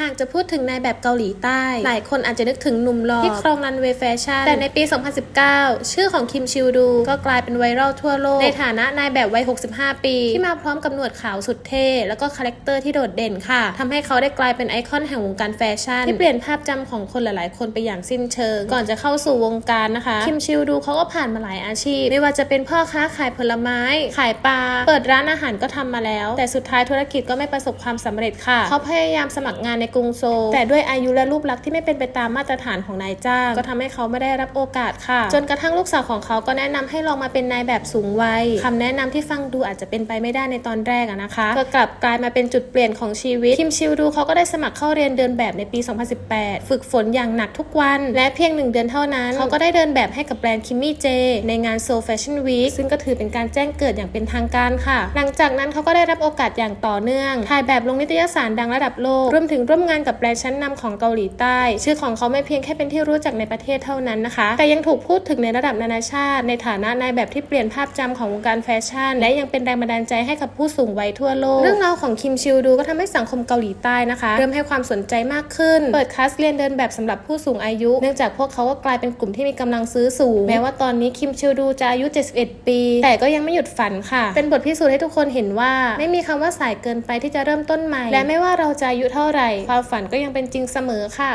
หากจะพูดถึงนายแบบเกาหลีใต้ หลายคนอาจจะนึกถึงหนุ่มหล่อที่ครองรันเวย์แฟชั่น แต่ในปี 2019 ชื่อของคิมชิวดู ก็กลายเป็นไวรัลทั่วโลก ในฐานะนายแบบวัย 65 ปี ที่มาพร้อมกับหนวดขาวสุดเท่ แล้วก็คาแรคเตอร์ที่โดดเด่นค่ะทำให้เขาได้กลายเป็นไอคอนแห่งวงการแฟชั่น ที่เปลี่ยนภาพจำของคนหลาย ๆ คนไปอย่างสิ้นเชิง ก่อนจะเข้าสู่วงการนะคะ คิมชิวดูเขาก็ผ่านมาหลายอาชีพ ไม่ว่าจะเป็นพ่อค้าขายผลไม้ ขายปลา เปิดร้านอาหารก็ทำมาแล้ว แต่สุดท้ายธุรกิจก็ไม่ประสบความสำเร็จค่ะ เขาพยายามสมัครงานในกรุงโซลแต่ด้วยอายุและรูปลักษณ์ที่ไม่เป็นไปตามมาตรฐานของนายจ้าง ก็ทำให้เขาไม่ได้รับโอกาสค่ะ จนกระทั่งลูกสาวของเขาก็แนะนำให้ลองมาเป็นนายแบบสูงวัยคำแนะนำที่ฟังดูอาจจะเป็นไปไม่ได้ในตอนแรกนะคะก็กลับกลายมาเป็นจุดเปลี่ยนของชีวิตคิมชิวดูเขาก็ได้สมัครเข้าเรียนเดินแบบในปี 2018 ฝึกฝนอย่างหนักทุกวัน และเพียงหนึ่งเดือนเท่านั้น เขาก็ได้เดินแบบให้กับแบรนด์คิมมี่เจในงานโซแฟชั่นวีคซึ่งก็ถือเป็นการแจ้งเกิดอย่างเป็นทางการค่ะ หลังจากนั้นเขาก็ได้รับโอกาสอย่างต่อเนื่อง ถ่ายแบบลงนิตยสารดังระดับโลกรวมถึงร่วมงานกับแบรนด์ชั้นนำของเกาหลีใต้ ชื่อของเขาไม่เพียงแค่เป็นที่รู้จักในประเทศเท่านั้นนะคะ แต่ยังถูกพูดถึงในระดับนานาชาติ ในฐานะนายแบบที่เปลี่ยนภาพจำของวงการแฟชั่น และยังเป็นแรงบันดาลใจให้กับผู้สูงวัยทั่วโลก เรื่องราวของคิมชิวดูก็ทำให้สังคมเกาหลีใต้นะคะ เริ่มให้ความสนใจมากขึ้น เปิดคลาสเรียนเดินแบบสำหรับผู้สูงอายุ เนื่องจากพวกเขาก็กลายเป็นกลุ่มที่มีกำลังซื้อสูง แม้ว่าตอนนี้คิมชิวดูจะอายุ 71 ปี แต่ก็ยังไม่หยุดฝันค่ะ เป็นบทพิสูจน์ให้ทุกคนเห็นว่า ไม่มีคำว่าสายเกินไปที่จะเริ่มต้นใหม่ และไม่ว่าเราจะอายุเท่าไหร่ความฝันก็ยังเป็นจริงเสมอค่ะ